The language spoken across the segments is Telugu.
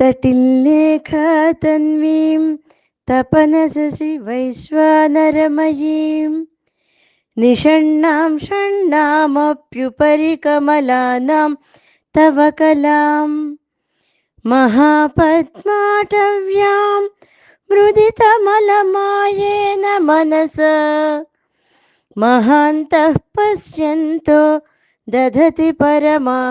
तटिल्लेखतन्वीं तपनशि वैश्वानरमयीं निषण्णां षण्णामप्युपरि कमलानां तव कलां महापद्माटव्यां मृदितमलमायेन मनस महान्तः पश्यन्तो दधति परमाह्लादलहरीम्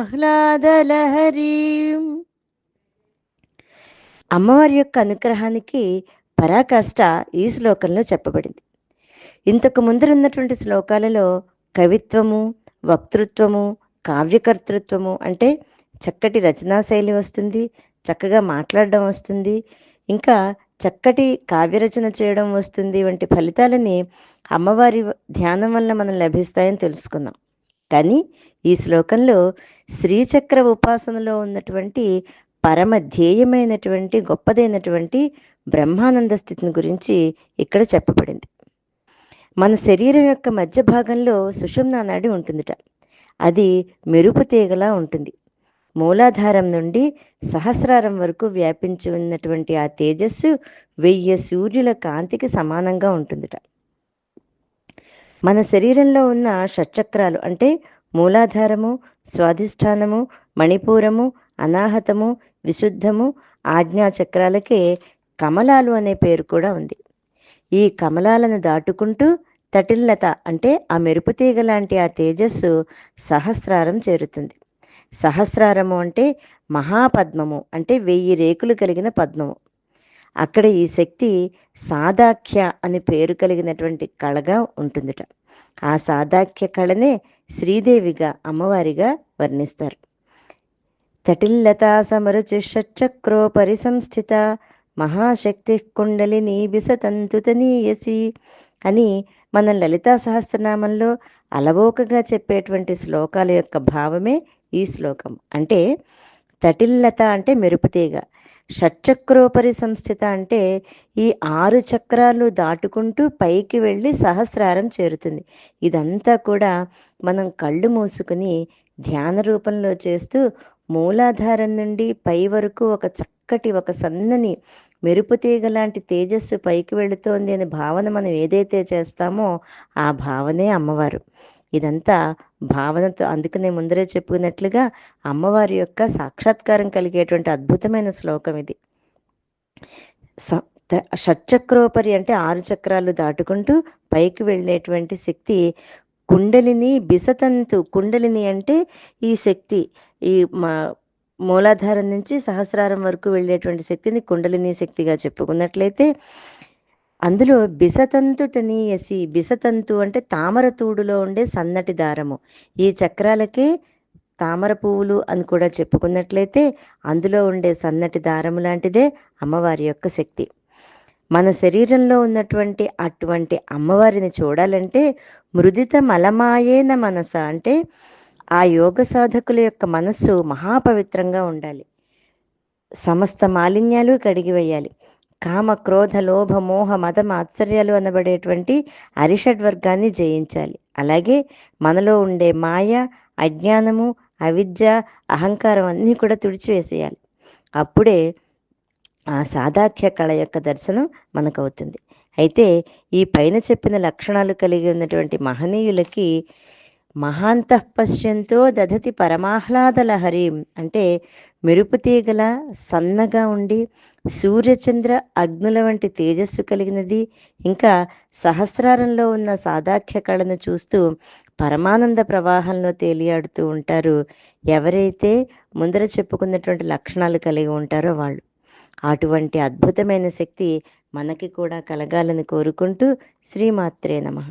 అమ్మవారి యొక్క అనుగ్రహానికి పరాకాష్ట ఈ శ్లోకంలో చెప్పబడింది. ఇంతకు ముందరున్నటువంటి శ్లోకాలలో కవిత్వము వక్తృత్వము కావ్యకర్తృత్వము అంటే చక్కటి రచనా శైలి వస్తుంది చక్కగా మాట్లాడడం వస్తుంది ఇంకా చక్కటి కావ్యరచన చేయడం వస్తుంది వంటి ఫలితాలని అమ్మవారి ధ్యానం వల్ల మనం లభిస్తాయని తెలుసుకున్నాం కానీ ఈ శ్లోకంలో శ్రీచక్ర ఉపాసనలో ఉన్నటువంటి పరమ ధ్యేయమైనటువంటి గొప్పదైనటువంటి బ్రహ్మానంద స్థితిని గురించి ఇక్కడ చెప్పబడింది. మన శరీరం యొక్క మధ్య భాగంలో సుషుమ్నా నాడి ఉంటుందిట. అది మెరుపు తీగలా ఉంటుంది. మూలాధారం నుండి సహస్రారం వరకు వ్యాపించి ఉన్నటువంటి ఆ తేజస్సు వెయ్యి సూర్యుల కాంతికి సమానంగా ఉంటుందిట. మన శరీరంలో ఉన్న షట్చక్రాలు అంటే మూలాధారము స్వాధిష్టానము మణిపూరము అనాహతము విశుద్ధము ఆజ్ఞా చక్రాలకే కమలాలు అనే పేరు కూడా ఉంది. ఈ కమలాలను దాటుకుంటూ తటిల్లత అంటే ఆ మెరుపు తీగ లాంటి ఆ తేజస్సు సహస్రారం చేరుతుంది. సహస్రారము అంటే మహాపద్మము అంటే వెయ్యి రేకులు కలిగిన పద్మము. అక్కడ ఈ శక్తి సాదాఖ్య అని పేరు కలిగినటువంటి కళగా ఉంటుందిట. ఆ సాదాఖ్య కళనే శ్రీదేవిగా అమ్మవారిగా వర్ణిస్తారు. తటిల్లతా సమరుచిషక్రో పరిసంస్థిత మహాశక్తి కుండలిని బిసతంతుతనీయసి అని మన లలితా సహస్రనామంలో అలవోకగా చెప్పేటువంటి శ్లోకాల యొక్క భావమే ఈ శ్లోకం. అంటే తటిల్లత అంటే మెరుపుతీగ షట్చక్రోపరి సంస్థిత అంటే ఈ ఆరు చక్రాలు దాటుకుంటూ పైకి వెళ్ళి సహస్రారం చేరుతుంది. ఇదంతా కూడా మనం కళ్ళు మూసుకుని ధ్యాన రూపంలో చేస్తూ మూలాధారం నుండి పై వరకు ఒక చక్కటి ఒక సన్నని మెరుపు తీగ లాంటి తేజస్సు పైకి వెళుతోంది అనే భావన మనం ఏదైతే చేస్తామో ఆ భావనే అమ్మవారు. ఇదంతా భావనతో అందుకనే ముందరే చెప్పుకున్నట్లుగా అమ్మవారి యొక్క సాక్షాత్కారం కలిగేటువంటి అద్భుతమైన శ్లోకం ఇది. స- షట్చక్రోపరి అంటే ఆరు చక్రాలు దాటుకుంటూ పైకి వెళ్ళేటువంటి శక్తి కుండలిని బిసతంతు కుండలిని అంటే ఈ శక్తి ఈ మా మూలాధారం నుంచి సహస్రారం వరకు వెళ్ళేటువంటి శక్తిని కుండలిని శక్తిగా చెప్పుకున్నట్లయితే అందులో బిసతంతు తనీయసి బిసతంతు అంటే తామర తూడులో ఉండే సన్నటి దారము. ఈ చక్రాలకే తామర పువ్వులు అని కూడా చెప్పుకున్నట్లయితే అందులో ఉండే సన్నటి దారము లాంటిదే అమ్మవారి యొక్క శక్తి. మన శరీరంలో ఉన్నటువంటి అటువంటి అమ్మవారిని చూడాలంటే మృదిత మలమాయేన మనస అంటే ఆ యోగ సాధకుల యొక్క మనస్సు మహాపవిత్రంగా ఉండాలి. సమస్త మాలిన్యాలు కడిగివేయాలి కామ క్రోధ లోభ మోహ మత మాత్సర్యాలు అనబడేటువంటి అరిషడ్ వర్గాన్ని జయించాలి. అలాగే మనలో ఉండే మాయ అజ్ఞానము అవిద్య అహంకారం అన్నీ కూడా తుడిచివేసేయాలి. అప్పుడే ఆ సాధాఖ్య కళ యొక్క దర్శనం మనకు అవుతుంది అయితే ఈ పైన చెప్పిన లక్షణాలు కలిగి ఉన్నటువంటి మహనీయులకి మహాంతఃపశ్యంతో దధతి దధతి పరమాహ్లాదలహరి అంటే మెరుపు తీగల సన్నగా ఉండి సూర్యచంద్ర అగ్నుల వంటి తేజస్సు కలిగినది. ఇంకా సహస్రారంలో ఉన్న సాధాఖ్య కళను చూస్తూ పరమానంద ప్రవాహంలో తేలియాడుతూ ఉంటారు. ఎవరైతే ముందర చెప్పుకున్నటువంటి లక్షణాలు కలిగి ఉంటారో వాళ్ళు. అటువంటి అద్భుతమైన శక్తి మనకి కూడా కలగాలని కోరుకుంటూ శ్రీమాత్రే నమః.